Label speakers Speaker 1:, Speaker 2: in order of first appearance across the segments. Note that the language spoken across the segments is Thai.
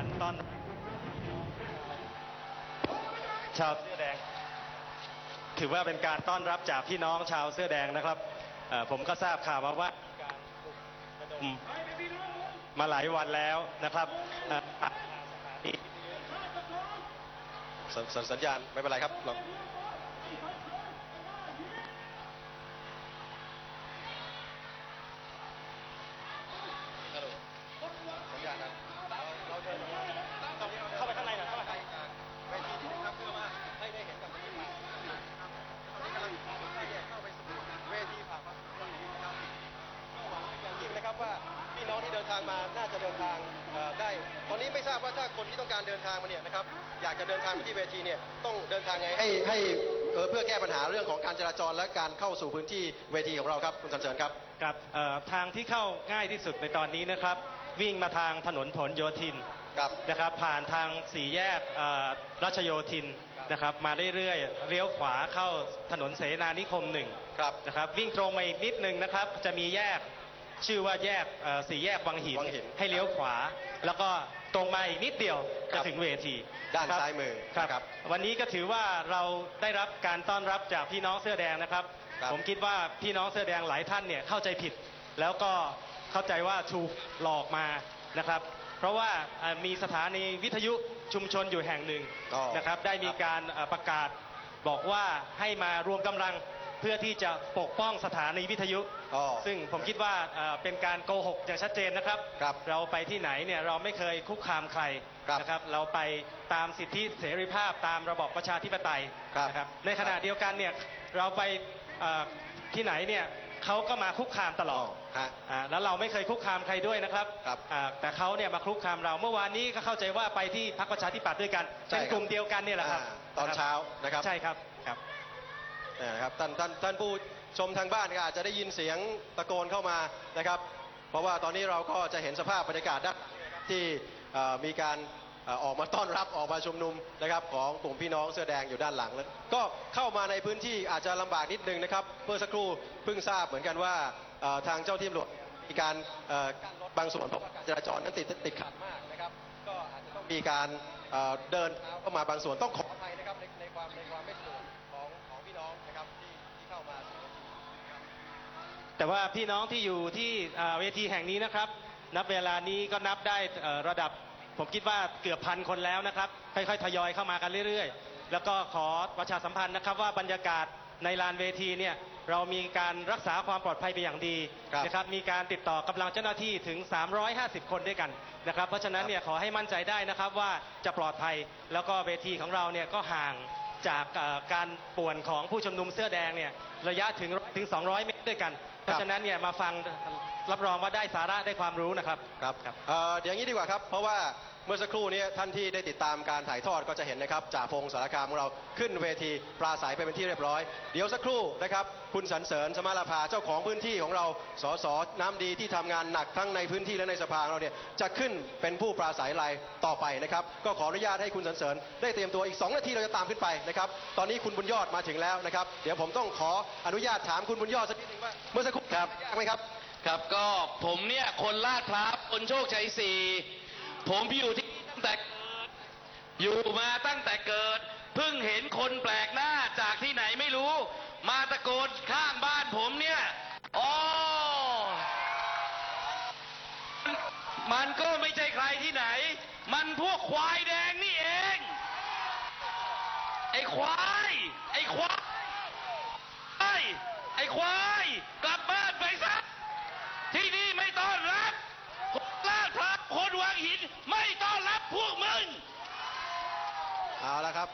Speaker 1: การต้อนชาวเสื้อแดง ถือว่าเป็นการต้อนรับจากพี่น้องชาวเสื้อแดงนะครับผมก็ทราบข่าวมาว่ามาหลายวันแล้วนะครับ
Speaker 2: สัญสัญสัญญาณไม่เป็นไรครับลอง
Speaker 1: อง
Speaker 2: ที่เดินทางมาน่าจะเดินทางเอ่อได้ ตอนนี้ไม่ทราบว่าถ้าคนที่ต้องการเดินทางมาเนี่ยนะครับอยากจะเดินทางมาที่เวทีเนี่ยต้องเดินทางไงให้ให้เอ่อเพื่อแก้ปัญหาเรื่องของการจราจรและการเข้าสู่พื้นที่เวทีของเราครับคุณสันเสริญครับ
Speaker 1: กับเอ่อทางที่เข้าง่ายที่สุดในตอนนี้นะครับ วิ่งมาทางถนนผลโยธิน
Speaker 2: ครับ
Speaker 1: นะครับผ่านทางสี่แยกเอ่อรัชโยธินนะครับมาเรื่อยๆเลี้ยวขวาเข้าถนนเสนานิคมหนึ่ง
Speaker 2: ครับ
Speaker 1: นะครับวิ่งตรงมาอีกนิดนึงนะครับจะมีแยก ชื่อว่าแยกเอ่อสี่แยกวังหิน
Speaker 2: วังหิน
Speaker 1: ให้เลี้ยวขวา แล้วก็ตรงมาอีกนิดเดียว
Speaker 2: ครั
Speaker 1: จะ
Speaker 2: บ
Speaker 1: ถึงเวที
Speaker 2: ด้าน
Speaker 1: ครับ
Speaker 2: ซ้ายมือ
Speaker 1: ครับ
Speaker 2: ครับ
Speaker 1: วันนี้ก็ถือว่าเราได้รับการต้อนรับจากพี่น้องเสื้อแดงนะครับ
Speaker 2: ครับ
Speaker 1: ผมคิดว่าพี่น้องเสื้อแดงหลายท่านเนี่ยเข้าใจผิด แล้วก็เข้าใจว่าถูกหลอกมานะครับ เพราะว่าเอ่อมีสถานีวิทยุชุมชนอยู่แห่งหนึ่ง
Speaker 2: อ๋อ
Speaker 1: นะครับได้มีการเอ่อประกาศบอกว่าให้มารวมกำลัง เพื่อที่จะปกป้องสถานีวิทยุ
Speaker 2: อ๋อ
Speaker 1: ซึ่งผมคิดว่าเอ่อเป็นการโกหกอย่างชัดเจนนะครับ
Speaker 2: ครับ
Speaker 1: เราไปที่ไหนเนี่ยเราไม่เคยคุกคามใคร
Speaker 2: ครับ
Speaker 1: นะครับ เราไปตามสิทธิเสรีภาพตามระบอบประชาธิปไตย
Speaker 2: ครับ
Speaker 1: นะครับในขณะเดียวกันเนี่ยเราไปเอ่อที่ไหนเนี่ยเขาก็มาคุกคามตลอด
Speaker 2: ฮะ
Speaker 1: อ่าแล้วเราไม่เคยคุกคามใครด้วยนะครับ
Speaker 2: ครับ
Speaker 1: อ่าแต่เขาเนี่ยมาคุกคามเราเมื่อวานนี้ก็เข้าใจว่าไปที่พรรคประชาธิปัตย์ด้วยกัน
Speaker 2: ใช่
Speaker 1: เป็น
Speaker 2: ครับ
Speaker 1: กลุ่มเดียวกันเนี่ยแหละครับ
Speaker 2: อ่าตอนเช้านะครับ
Speaker 1: ใช่ครับครับ
Speaker 2: เนี่ยนะครับท่านท่านท่านผู้ชมทางบ้านก็อาจจะได้ยินเสียงตะโกนเข้ามานะครับ เพราะว่าตอนนี้เราก็จะเห็นสภาพบรรยากาศด้านที่มีการออกมาต้อนรับออกมาชุมนุมนะครับของกลุ่มพี่น้องเสื้อแดงอยู่ด้านหลังแล้วก็เข้ามาในพื้นที่อาจจะลำบากนิดนึงนะครับเมื่อสักครู่เพิ่งทราบเหมือนกันว่าทางเจ้าที่ตำรวจมีการบางส่วนพราะว่าการจราจรนั้นติดติดขัดมากนะครับก็อาจจะต้องมีการเดินเข้ามาบางส่วนต้องขออภัยนะครับในในความในความไม่ ที่ที่เข้ามาสู่พื้นที่นะครับ
Speaker 1: แต่ว่าพี่น้องที่อยู่ที่อ่าเวทีแห่งนี้นะครับ นับเวลานี้ก็นับได้เอ่อระดับ ผมคิดว่าเกือบพันคนแล้วนะครับ ค่อยๆทยอยเข้ามากันเรื่อยๆ แล้วก็ขอประชาสัมพันธ์นะครับ ว่าบรรยากาศในลานเวทีเนี่ยเรามีการรักษาความปลอดภัยเป็นอย่างดี
Speaker 2: ครับ
Speaker 1: นะครับ มีการติดต่อกำลังเจ้าหน้าที่ถึง 350 คนด้วยกันนะครับ เพราะฉะนั้นเนี่ยขอให้มั่นใจได้นะครับว่าจะปลอดภัย แล้วก็เวทีของเราเนี่ยก็ห่าง จากเอ่อการป่วนของผู้ชุมนุมเสื้อแดงเนี่ยระยะถึงถึง 200 เมตรด้วยกัน เพราะฉะนั้นเนี่ยมาฟังรับรองว่าได้สาระได้ความรู้นะครับ
Speaker 2: ครับ
Speaker 1: ครับ
Speaker 2: เอ่อเดี๋ยวอย่างนี้ดีกว่าครับ เพราะว่าเมื่อสักครู่นี้ท่านที่ได้ติดตามการถ่ายทอดก็จะเห็นนะครับจ่าพงศ์สารคามของเราขึ้นเวทีปราศัยไปเป็นที่เรียบร้อย เดี๋ยวสักครู่นะครับ คุณสรรเสริญสมาราภาเจ้าของพื้นที่ของเราสสน้ำดีที่ทำงานหนักทั้งในพื้นที่และในสภาของเราเนี่ยจะขึ้นเป็นผู้ปราศัยรายต่อไปนะครับ ก็ขออนุญาตให้คุณสรรเสริญ ได้เตรียมตัวอีก 2 นาทีเราจะตามขึ้นไปนะครับ ตอนนี้คุณบุญยอดมาถึงแล้วนะครับ เดี๋ยวผมต้องขออนุญาตถามคุณบุญยอดสักนิดนึงว่าเมื่อสักครู่
Speaker 3: ครับ
Speaker 2: ยากไหมครับ
Speaker 3: ครับก็ผมเนี่ยคนลาดพร้าวคนโชคชัยสี่ ผมอยู่ที่ตั้งแต่อยู่มาตั้งแต่เกิด เพิ่งเห็นคนแปลกหน้าจากที่ไหนไม่รู้ มาตะโกนข้างบ้านผมเนี่ยอ๋อมันก็ไม่ใช่ใครที่ไหน มันพวกควายแดงนี่เอง ไอ้ควาย ไอ้ควาย ไอ้ไอ้ควาย กลับบ้านไปซะ ที่นี่ไม่ต้อนรับคนลาดพร้าวคนวังหิน ไม่ต้อนรับพวกมึง
Speaker 2: เอาละครับ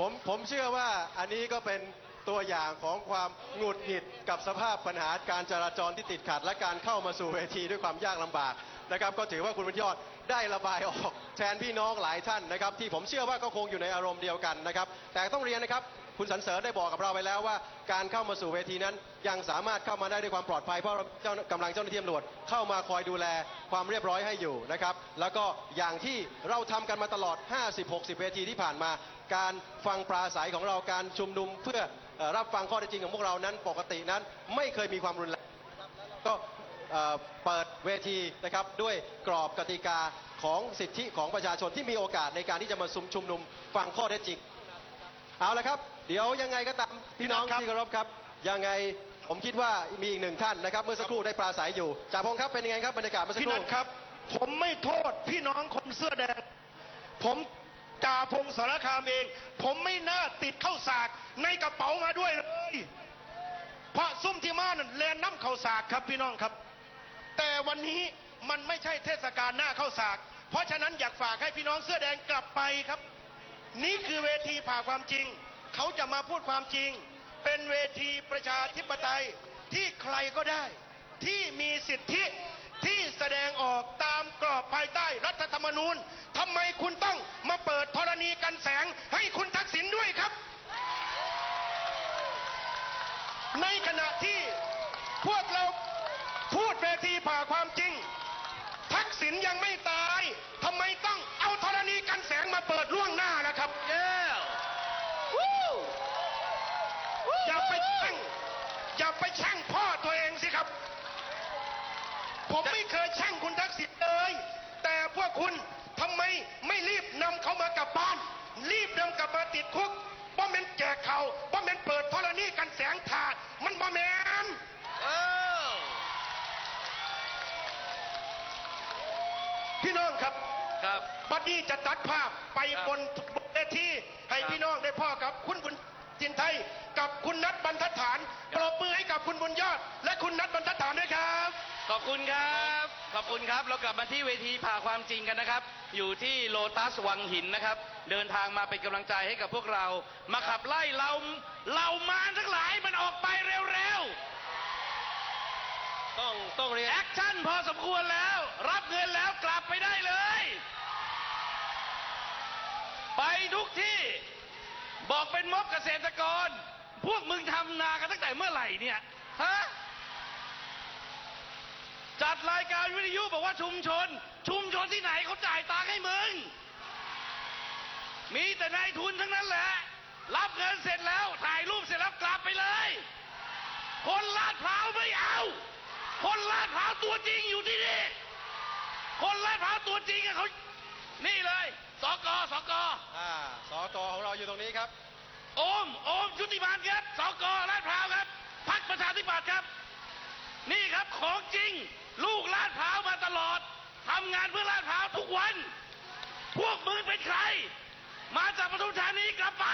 Speaker 2: ผมผมเชื่อว่าอันนี้ก็เป็นตัวอย่างของความหงุดหงิดกับสภาพปัญหาการจราจรที่ติดขัด และการเข้ามาสู่เวทีด้วยความยากลำบากนะครับ ก็ถือว่าคุณบุญยอดได้ระบายออกแทนพี่น้องหลายท่านนะครับ ที่ผมเชื่อว่าก็คงอยู่ในอารมณ์เดียวกันนะครับ แต่ต้องเรียนนะครับ คุณสันเสริญได้บอกกับเราไปแล้วว่า การเข้ามาสู่เวทีนั้น ยังสามารถเข้ามาได้ด้วยความปลอดภัยเพราะเจ้ากำลังเจ้าหน้าที่ตำรวจเข้ามาคอยดูแลความเรียบร้อยให้อยู่นะครับแล้วก็อย่างที่เราทำกันมาตลอด 50-60 เวทีที่ผ่านมา การฟังปราศัยของเราการชุมนุมเพื่อออรับฟังข้อเท็จจริงของพวกเรานั้นปกตินั้นไม่เคยมีความรุนแรงก็เปิดเวทีนะครับด้วยกรอบกติกาของสิทธิของประชาชนที่มีโอกาสในการที่จะมาชุมชุมนุมฟังข้อเท็จจริง เอาละครับ เดี๋ยวยังไงก็ตามพี่น้อง
Speaker 4: ครับ
Speaker 2: ที่เคารพครับ ยังไงผมคิดว่ามีอีกหนึ่งท่านนะครับ เมื่อสักครู่ได้ปราศัยอยู่จ่าพงศ์ครับเป็นยังไงครับบรรยากาศเมื่อสัก
Speaker 4: พี่
Speaker 2: ค
Speaker 4: นั
Speaker 2: รู่
Speaker 4: ทครับ ผมไม่โทษพี่น้องคนเสื้อแดง ผมจ่าพงศสารคามเอง ผมไม่น่าติดเข้าสากในกระเป๋ามาด้วยเลย เพราะซุ่มที่มานั่นแลนน้ำเข้าสากครับพี่น้องครับ แต่วันนี้มันไม่ใช่เทศกาลหน้าเข้าสาก เพราะฉะนั้นอยากฝากให้พี่น้องเสื้อแดงกลับไปครับ นี่คือเวทีผ่าความจริง เขาจะมาพูดความจริง เป็นเวทีประชาธิปไตยที่ใครก็ได้ ที่มีสิทธิที่แสดงออกตามกรอบภายใต้รัฐธรรมนูญทำไมคุณต้องมาเปิดธรณีกันแสงให้คุณทักษิณด้วยครับ ในขณะที่พวกเราพูดเวทีผ่าความจริง ทักษิณยังไม่ตายทำไมต้องเอาธรณีกันแสงมาเปิดล่ว ผมไม่เคยแช่งคุณทักษิณเลย แต่พวกคุณทำไมไม่รีบนำเขามากลับบ้าน รีบนำกลับมาติดคุกเพราะมันแจกเขาเพราะมันเปิดธรณีกันแสงถาดมันบ่แมน
Speaker 3: เออ
Speaker 4: พี่น้องครับ
Speaker 3: ครับ
Speaker 4: บัดนี้จะตัดภาพไป
Speaker 3: ครับ
Speaker 4: บนเวทีให้
Speaker 3: ครับ
Speaker 4: พี่น้องได้พ่อกับ คุณบุญจินไทยกับคุณนัทบรรทัดฐานปรบมือให้กับคุณบุญยอด และคุณนัทบรรทัดฐานด้วยครับ
Speaker 3: ขอบคุณครับ ขอบคุณครับ เรากลับมาที่เวทีผ่าความจริงกันนะครับ อยู่ที่โลตัสวังหินนะครับ เดินทางมาเป็นกำลังใจให้กับพวกเรา มาขับไล่เราเรามารทั้งหลายมันออกไปเร็ว
Speaker 2: ต้องต้องเรีย
Speaker 3: ๆ
Speaker 2: น
Speaker 3: แอคชั่นพอสมควรแล้ว รับเงินแล้วกลับไปได้เลย ไปทุกที่ บอกเป็นม็อบเกษตรกร พวกมึงทำนากันตั้งแต่เมื่อไหร่เนี่ย ฮะ จัดรายการวิทยุบอกว่าชุมชน ชุมชนที่ไหนเขาจ่ายตังค์ให้มึง มีแต่นายทุนทั้งนั้นแหละ รับเงินเสร็จแล้ว ถ่ายรูปเสร็จแล้วกลับไปเลย คนลาดพร้าวไม่เอา คนลาดพร้าวตัวจริงอยู่ที่นี่ คนลาดพร้าวตัวจริงอะเขานี่เลยสกสก
Speaker 2: อ่าสกของเราอยู่ตรงนี้ครับ
Speaker 3: โอมโอมชุติมานครับสกลาดพร้าวครับพักประชาธิปัตย์ครับ นี่ครับของจริง ลูกลาดพร้าวมาตลอดทำงานเพื่อลาดพร้าวทุกวัน พวกมึงเป็นใคร มาจากปทุมธานีกลับไป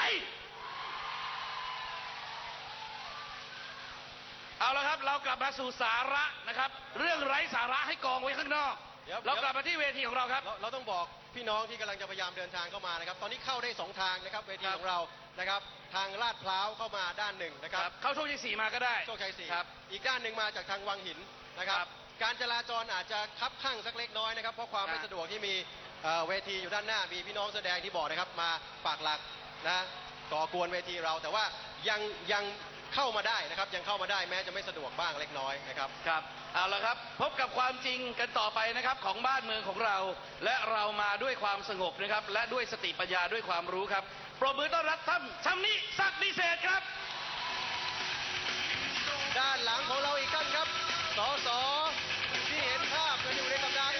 Speaker 3: เอาละครับเรากลับมาสู่สาระนะครับ เรื่องไร้สาระให้กองไว้ข้างนอก
Speaker 2: เดี๋ยว
Speaker 3: เรากลับมาที่เวทีของเราครับ
Speaker 2: เราเราต้องบอกพี่น้องที่กำลังจะพยายามเดินทางเข้ามานะครับ ตอนนี้เข้าได้สองทางนะครับ เวที
Speaker 3: ครับ
Speaker 2: ของเรานะครับ ทางลาดพร้าวเข้ามาด้านหนึ่งนะครับ
Speaker 3: เข้าโชคชัยสี่มาก็ได้
Speaker 2: โชคชัยสี่
Speaker 3: ครับ
Speaker 2: อีกด้านหนึ่งมาจากทางวังหินนะครับ
Speaker 3: ครับ
Speaker 2: การจราจรอาจจะคับข้างสักเล็กน้อยนะครับ เพราะความ
Speaker 3: ครับ
Speaker 2: ไม่สะดวกที่มีเอ่อเวทีอยู่ด้านหน้ามีพี่น้องแสอแดงที่บอกนะครับ มาปากหลักนะก่อกวนเวทีเราแต่ว่ายังยังเข้ามาได้นะครับ ยังเข้ามาได้แม้จะไม่สะดวกบ้างเล็กน้อยนะครับ
Speaker 3: ครับเอาละครับ พบกับความจริงกันต่อไปนะครับของบ้านเมืองของเรา และเรามาด้วยความสงบนะครับ และด้วยสติปัญญาด้วยความรู้ครับปรบมือต้อนรับท่านชำนิศักดิ์ดิเศษครับ
Speaker 2: ด้านหลังของเราอีกท่านครับ สอสอที่เห็นภาพกันอยู่ในสัปดาห์ที่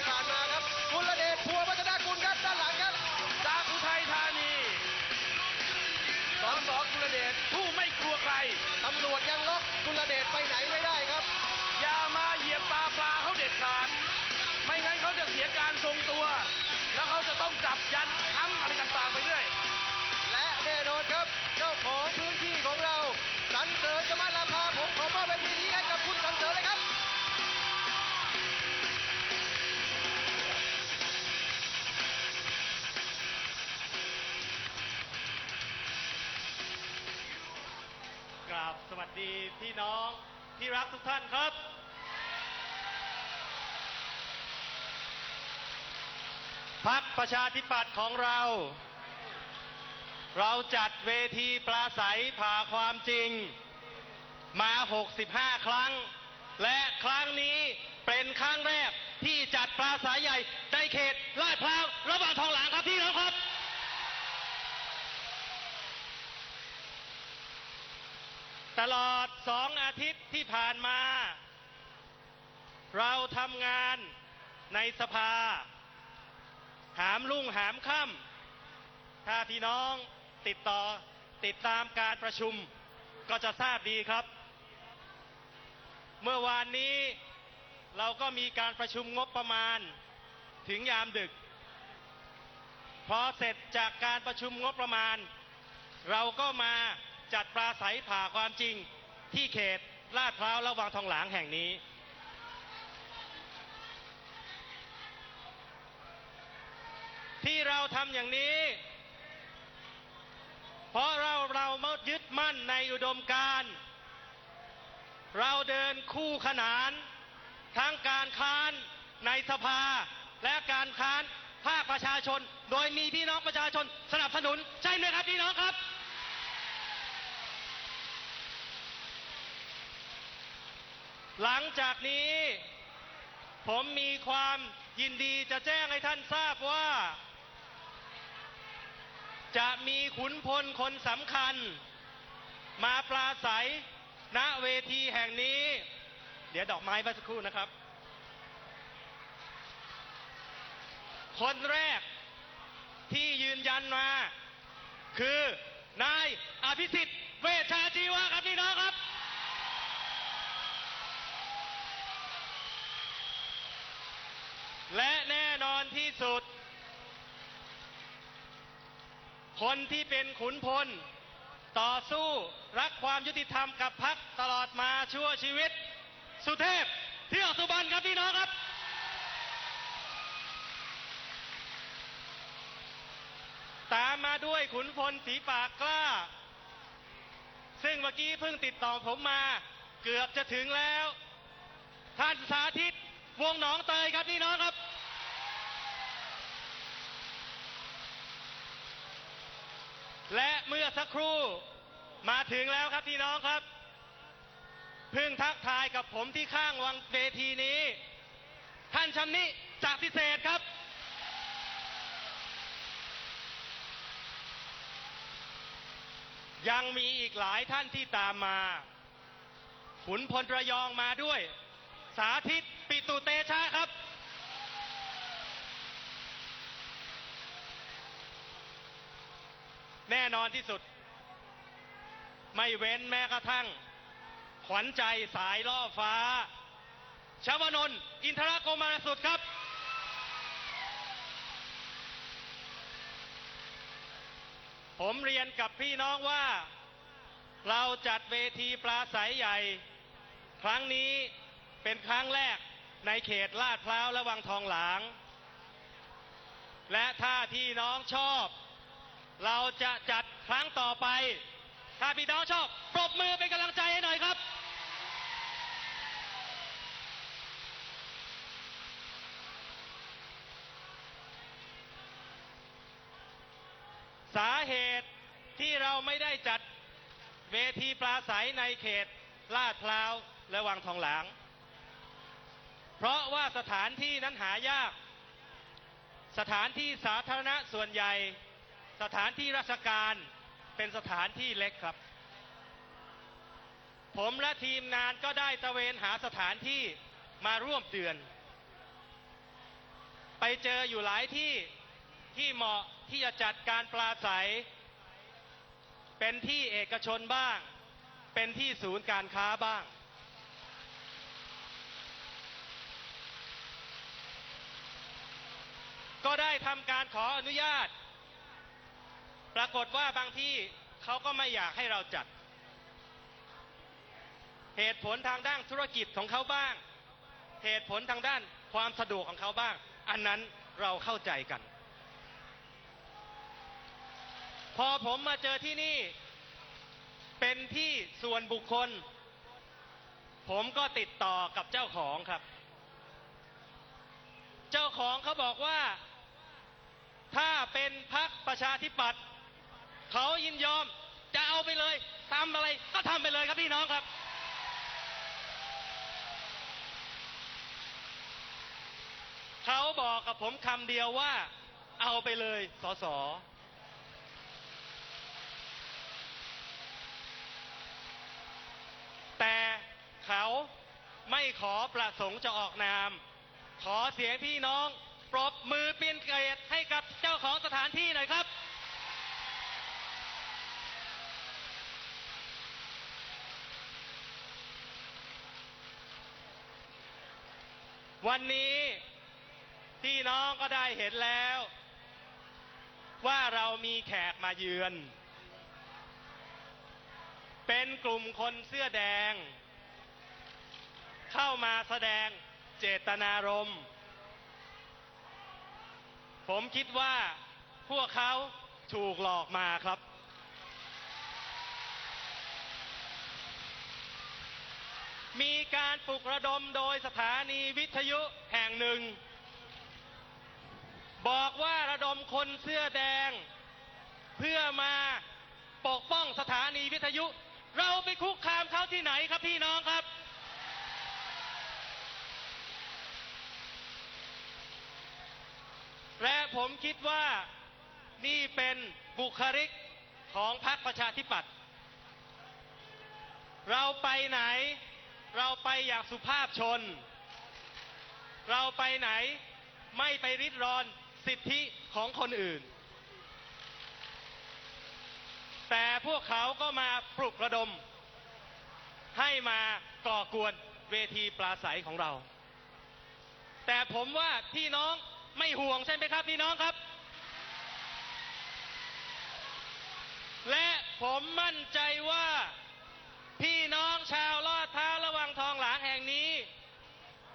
Speaker 2: ผ่านานครับ พัก
Speaker 1: ประชาธิปัตย์ของเรา เราจัดเวทีปราศัยผ่าความจริง มา 65 ครั้ง และครั้งนี้เป็นครั้งแรกที่จัดปราศัยใหญ่ในเขตลาดพร้าวระหว่างทองหลางครับพี่น้องครับ ตลอดสองอาทิตย์ที่ผ่านมา เราทำงานในสภา หามลุ่งหามค่ำถ้าพี่น้องติดต่อติดตามการประชุมก็จะทราบดีครับ เมื่อวานนี้เราก็มีการประชุมงบประมาณถึงยามดึก พอเสร็จจากการประชุมงบประมาณ เราก็มา จัดปราศัยผ่าความจริงที่เขตลาดพร้าวและวังทองหลางแห่งนี้ ที่เราทำอย่างนี้ เพราะเราเรามายึดมั่นในอุดมการณ์เราเดินคู่ขนาน ทั้งการค้านในสภา และการค้านภาคประชาชน โดยมีพี่น้องประชาชนสนับสนุน ใช่ไหมครับพี่น้องครับ หลังจากนี้ ผมมีความยินดีจะแจ้งให้ท่านทราบว่า จะมีขุนพลคนสำคัญ มาปราศัยณเวทีแห่งนี้ เดี๋ยวดอกไม้ไปสักครู่นะครับ คนแรกที่ยืนยันมา คือนายอภิสิทธิ์เวชชาชีวะครับพี่น้องครับ และแน่นอนที่สุด คนที่เป็นขุนพล ต่อสู้รักความยุติธรรมกับพักตลอดมาชั่วชีวิต สุเทพเที่ยวสุบรรณครับพี่น้องครับ ตามมาด้วยขุนพลสีปากกล้า ซึ่งเมื่อกี้เพิ่งติดต่อผมมา เกือบจะถึงแล้ว ท่านสาธิต วงหนองเตยครับพี่น้องครับ และเมื่อสักครู่มาถึงแล้วครับพี่น้องครับเพิ่งทักทายกับผมที่ข้างวังเวทีนี้ ท่านชำนิจากพิเศษครับ ยังมีอีกหลายท่านที่ตามมา ขุนพลระยองมาด้วย สาธิต ปิตุเตชะครับ แน่นอนที่สุด ไม่เว้นแม้กระทั่ง ขวัญใจสายล่อฟ้า ชวนนอินทรโกมารสุดครับผมเรียนกับพี่น้องว่า เราจัดเวทีปลาใสใหญ่ ครั้งนี้เป็นครั้งแรก ในเขตลาดพร้าวและวังทองหลาง และถ้าพี่น้องชอบ เราจะจัดครั้งต่อไป ถ้าพี่น้องชอบ ปรบมือเป็นกำลังใจให้หน่อยครับ สาเหตุที่เราไม่ได้จัดเวทีปลาใสในเขตลาดพร้าวและวังทองหลาง เพราะว่าสถานที่นั้นหายาก สถานที่สาธารณะส่วนใหญ่ สถานที่ราชการเป็นสถานที่เล็กครับ ผมและทีมงานก็ได้ตะเวนหาสถานที่มาร่วมเดือน ไปเจออยู่หลายที่ที่เหมาะที่จะจัดการปลาใส เป็นที่เอกชนบ้าง เป็นที่ศูนย์การค้าบ้าง ก็ได้ทำการขออนุญาต ปรากฏว่าบางที่เขาก็ไม่อยากให้เราจัด เหตุผลทางด้านธุรกิจของเขาบ้าง เหตุผลทางด้านความสะดวกของเขาบ้าง อันนั้นเราเข้าใจกัน พอผมมาเจอที่นี่ เป็นที่ส่วนบุคคล ผมก็ติดต่อกับเจ้าของครับ เจ้าของเขาบอกว่า ถ้าเป็นพักประชาธิปัตย์เขายินยอมจะเอาไปเลยทำอะไรก็ทำไปเลยครับพี่น้องครับ เขาบอกกับผมคำเดียวว่า เอาไปเลยสสแต่เขาไม่ขอประสงค์จะออกนาม ขอเสียงพี่น้อง ปรบมือเปลี่ยนเกียรติ กับเจ้าของสถานที่หน่อยครับ วันนี้พี่น้องก็ได้เห็นแล้ว ว่าเรามีแขกมาเยือน เป็นกลุ่มคนเสื้อแดง เข้ามาแสดงเจตนารมณ์ ผมคิดว่าพวกเขาถูกหลอกมาครับ มีการปลุกระดมโดยสถานีวิทยุแห่งหนึ่ง บอกว่าระดมคนเสื้อแดง เพื่อมาปกป้องสถานีวิทยุ เราไปคุกคามเขาที่ไหนครับพี่น้องครับ และผมคิดว่านี่เป็นบุคลิกของพรรคประชาธิปัตย์เราไปไหน เราไปอย่างสุภาพชน เราไปไหนไม่ไปริดรอนสิทธิของคนอื่น แต่พวกเขาก็มาปลุกระดม ให้มาก่อกวนเวทีปราศัยของเรา แต่ผมว่าพี่น้อง ไม่ห่วงใช่ไหมครับพี่น้องครับ และผมมั่นใจว่าพี่น้องชาวลอดท้าระวังทองหลางแห่งนี้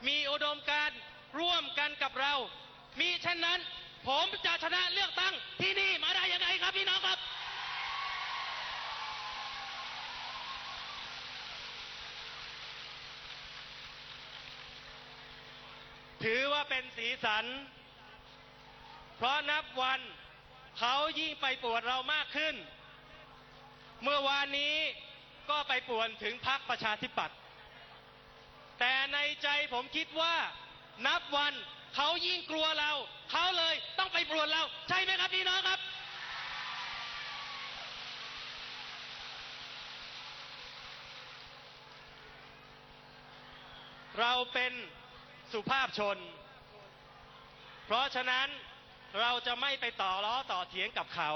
Speaker 1: มีอุดมการร่วมกันกับเรา มีเช่นนั้น ผมจะชนะเลือกตั้งที่นี่มาได้ยังไงครับพี่น้องครับถือว่าเป็นสีสัน เพราะนับวันเขายิ่งไปปวดเรามากขึ้น เมื่อวานนี้ก็ไปป่วนถึงพักประชาธิปัตย์แต่ในใจผมคิดว่านับวันเขายิ่งกลัวเรา เขาเลยต้องไปป่วนเรา ใช่ไหมครับพี่น้องครับ เราเป็นสุภาพชน เพราะฉะนั้น เราจะไม่ไปต่อล้อต่อเถียงกับเขา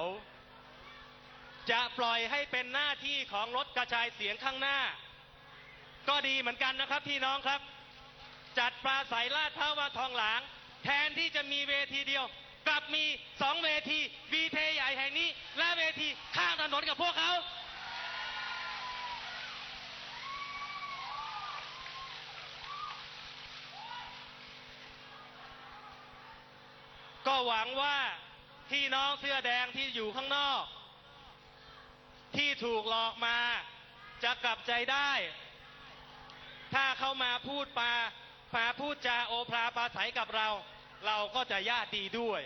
Speaker 1: จะปล่อยให้เป็นหน้าที่ของรถกระจายเสียงข้างหน้า ก็ดีเหมือนกันนะครับพี่น้องครับ จัดปลาใสลาดพร้าวาทองหลาง แทนที่จะมีเวทีเดียว กลับมีสองเวทีวีเทใหญ่แห่งนี้ และเวทีข้างถนนกับพวกเขา ก็ หวังว่าพี่น้องเสื้อแดงที่อยู่ข้างนอก ที่ถูกหลอกมา จะกลับใจได้ ถ้าเขามาพูดปามาพูดจาโอภาปาศัยกับเรา เราก็จะญาติดีด้วย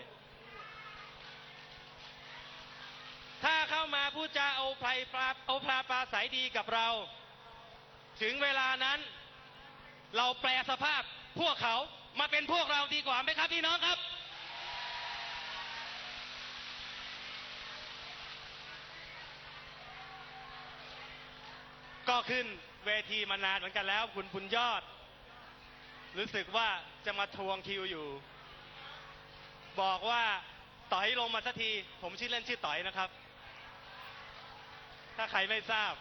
Speaker 1: ถ้าเข้ามาพูดจาโอไพรปราโอภาปาศัยดีกับเรา ถึงเวลานั้น เราแปลสภาพพวกเขามาเป็นพวกเราดีกว่าไหมครับพี่น้องครับ ก็ขึ้นเวทีมานานเหมือนกันแล้ว คุณบุญยอด รู้สึกว่าจะมาทวงคิวอยู่ บอกว่าต่อยลงมาสักที ผมชื่อเล่นชื่อต่อยนะครับ ถ้าใครไม่ทราบ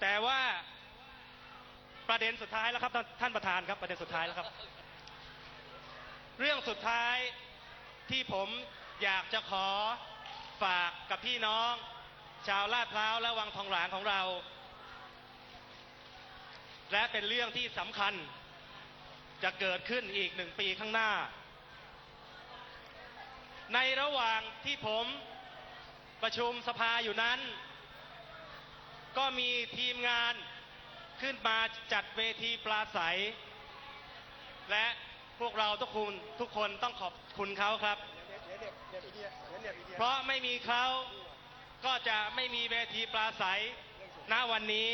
Speaker 1: แต่ว่าประเด็นสุดท้ายแล้วครับ ท่านท่านประธานครับประเด็นสุดท้ายแล้วครับ เรื่องสุดท้ายที่ผมอยากจะขอ ฝากกับพี่น้อง ชาวลาดพร้าวและวังทองหลางของเรา และเป็นเรื่องที่สำคัญ จะเกิดขึ้นอีกหนึ่งปีข้างหน้า ในระหว่างที่ผมประชุมสภาอยู่นั้น ก็มีทีมงานขึ้นมาจัดเวทีปลาใส และพวกเราทุกคนทุกคนต้องขอบคุณเขาครับ เพราะไม่มีเขาก็จะไม่มีเวทีปลาใสณวันนี้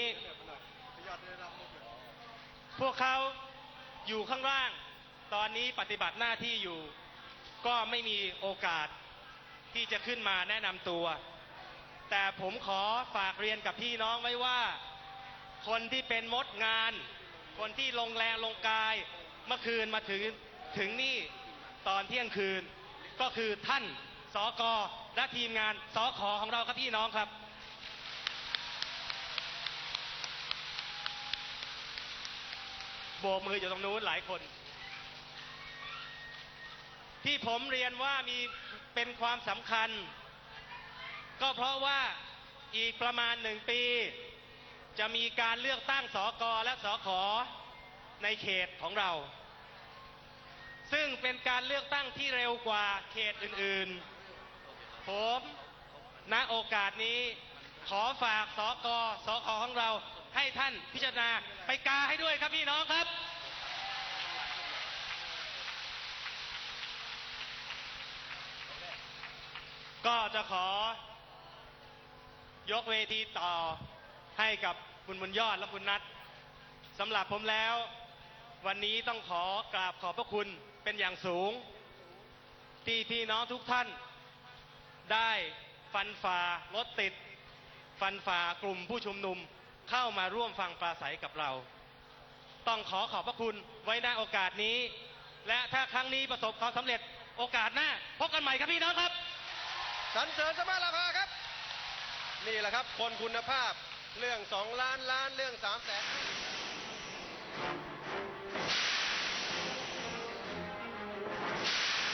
Speaker 1: พวกเขาอยู่ข้างล่าง ตอนนี้ปฏิบัติหน้าที่อยู่ ก็ไม่มีโอกาสที่จะขึ้นมาแนะนำตัว แต่ผมขอฝากเรียนกับพี่น้องไว้ว่า คนที่เป็นมดงาน คนที่ลงแรงลงกาย เมื่อคืนมาถึงถึงนี่ตอนเที่ยงคืน ก็คือท่านสกและทีมงานสขของเราครับพี่น้องครับ โบกมืออยู่ตรงนู้นหลายคน ที่ผมเรียนว่ามีเป็นความสำคัญ ก็เพราะว่าอีกประมาณหนึ่งปี จะมีการเลือกตั้งสอกอและสอขอในเขตของเรา ซึ่งเป็นการเลือกตั้งที่เร็วกว่าเขตอื่นๆ ผมณโอกาสนี้ ขอฝากสอกสอขอของเราให้ท่านพิจารณาไปกาให้ด้วยครับพี่น้องครับ ก็จะขอยกเวทีต่อให้กับคุณบุญยอดและคุณนัทสำหรับผมแล้ว วันนี้ต้องขอกราบขอบพระคุณเป็นอย่างสูง ที่พี่น้องทุกท่าน ได้ฟันฝ่ารถติด ฟันฝ่ากลุ่มผู้ชุมนุมเข้ามาร่วมฟังปราศัยกับเรา ต้องขอขอบพระคุณไว้ในโอกาสนี้ และถ้าครั้งนี้ประสบความสำเร็จโอกาสหน้าพบกันใหม่ครับพี่น้องครับ
Speaker 2: สรรเสริญสมาราภาครับ นี่แหละครับ คนคุณภาพเรื่อง2ล้านล้านเรื่อง3แสน